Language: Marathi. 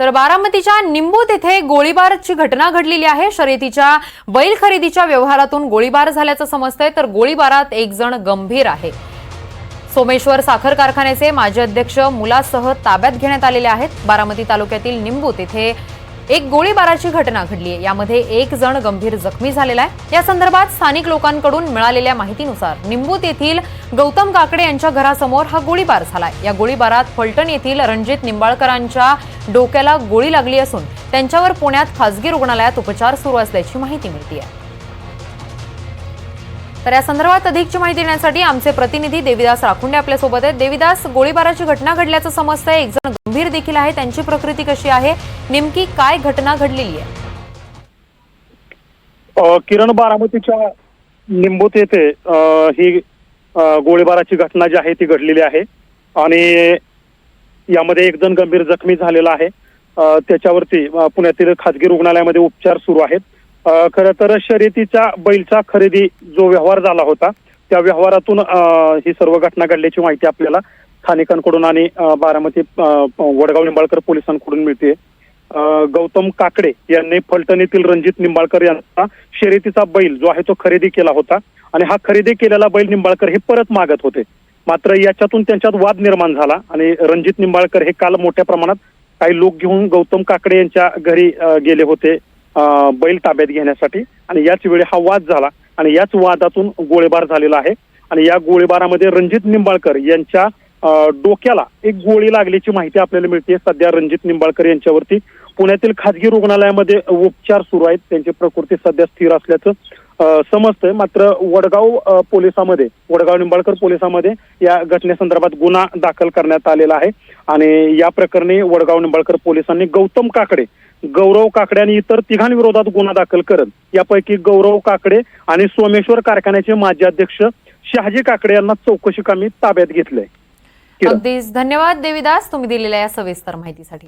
तर बारामतीच्या निंबूत येथे गोळीबारची घटना घडलेली आहे. शर्यतीच्या बैल खरेदीच्या व्यवहारातून गोळीबार झाल्याचं समजतंय. तर गोळीबारात एक जण गंभीर आहे. सोमेश्वर साखर कारखान्याचे माजी अध्यक्ष मुलासह ताब्यात घेण्यात आलेले आहेत. बारामती तालुक्यातील निंबूत येथे एक गोळीबाराची घटना घडली आहे यामध्ये एक जण गंभीर जखमी झालेला आहे. या संदर्भात स्थानिक लोकांकडून मिळालेल्या माहितीनुसार निंबूत येथील गौतम काकडे यांच्या घरासमोर हा गोळीबार झालाय. या गोळीबारात फलटण येथील रणजित निंबाळकरांच्या डोक्याला गोळी लागली असून त्यांच्यावर पुण्यात खासगी रुग्णालयात उपचार सुरू असल्याची माहिती मिळते तर या संदर्भात अधिकची माहिती देण्यासाठी आमचे प्रतिनिधी देविदास राखुंडे आपल्यासोबत आहेत. देविदास गोळीबाराची घटना घडल्याचं समजतंय. एक जण गंभीर देखील आहे. त्यांची प्रकृती कशी आहे? नेमकी काय घटना घडलेली आहे? किरण बारामतीच्या निंबूत येथे ही गोळीबाराची घटना जी आहे ती घडलेली आहे. आणि यामध्ये एक जण गंभीर जखमी झालेला आहे. त्याच्यावरती पुण्यातील खाजगी रुग्णालयामध्ये उपचार सुरू आहेत. खरं तर शर्यतीच्या बैलचा खरेदी जो व्यवहार झाला होता त्या व्यवहारातून ही सर्व घटना घडल्याची माहिती आपल्याला स्थानिकांकडून आणि बारामती वडगाव निंबाळकर पोलिसांकडून मिळते. गौतम काकडे यांनी फलटण येथील रणजित निंबाळकर यांचा शर्यतीचा बैल जो आहे तो खरेदी केला होता आणि हा खरेदी केलेला बैल निंबाळकर हे परत मागत होते. मात्र याच्यातून त्यांच्यात वाद निर्माण झाला आणि रणजित निंबाळकर हे काल मोठ्या प्रमाणात काही लोक घेऊन गौतम काकडे यांच्या घरी गेले होते. बैल ताब्यात घेण्यासाठी. आणि याच वेळी हा वाद झाला. आणि याच वादातून गोळीबार झालेला आहे. आणि या गोळीबारामध्ये रणजित निंबाळकर यांच्या डोक्याला एक गोळी लागल्याची माहिती आपल्याला मिळते. सध्या रणजित निंबाळकर यांच्यावरती पुण्यातील खाजगी रुग्णालयामध्ये उपचार सुरू आहेत. त्यांची प्रकृती सध्या स्थिर असल्याचं समजतंय. मात्र वडगाव पोलिसामध्ये वडगाव निंबाळकर पोलिसामध्ये या घटनेसंदर्भात गुन्हा दाखल करण्यात आलेला आहे. आणि या प्रकरणी वडगाव निंबाळकर पोलिसांनी गौतम काकडे गौरव काकडे आणि इतर तिघांविरोधात गुन्हा दाखल करत यापैकी गौरव काकडे आणि सोमेश्वर कारखान्याचे माजी अध्यक्ष शहाजी काकडे यांना चौकशी कामी ताब्यात घेतलंय. अगदीच. धन्यवाद देवीदास. तुम्ही दिलेल्या या सविस्तर माहितीसाठी.